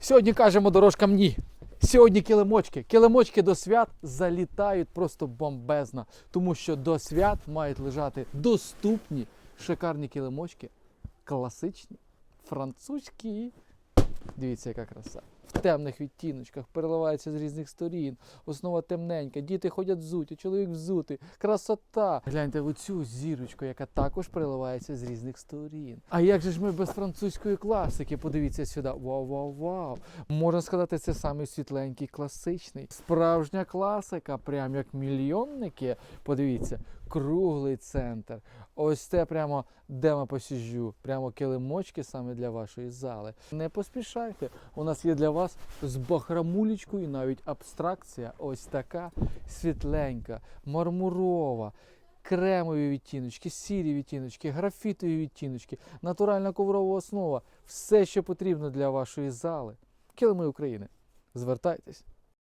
Сьогодні кажемо дорожкам ні. Сьогодні килимочки. Килимочки до свят залітають просто бомбезно, тому що до свят мають лежати доступні шикарні килимочки, класичні, французькі. Дивіться, яка краса. Темних відтіночках переливається з різних сторін. Основа темненька, діти ходять взуті, чоловік взутий. Красота! Гляньте оцю зірочку, яка також переливається з різних сторін. А як же ж ми без французької класики? Подивіться сюди. Вау, вау, вау! Можна сказати, це самий світленький класичний. Справжня класика, прям як мільйонники. Подивіться, круглий центр. Ось це прямо демо посіжджу. Прямо килимочки саме для вашої зали. Не поспішайте. У нас є для вас з бахрамулечкою навіть абстракція. Ось така світленька, мармурова. Кремові відтіночки, сірі відтіночки, графітові відтіночки, натуральна коврова основа все, що потрібно для вашої зали. Килими України. Звертайтесь.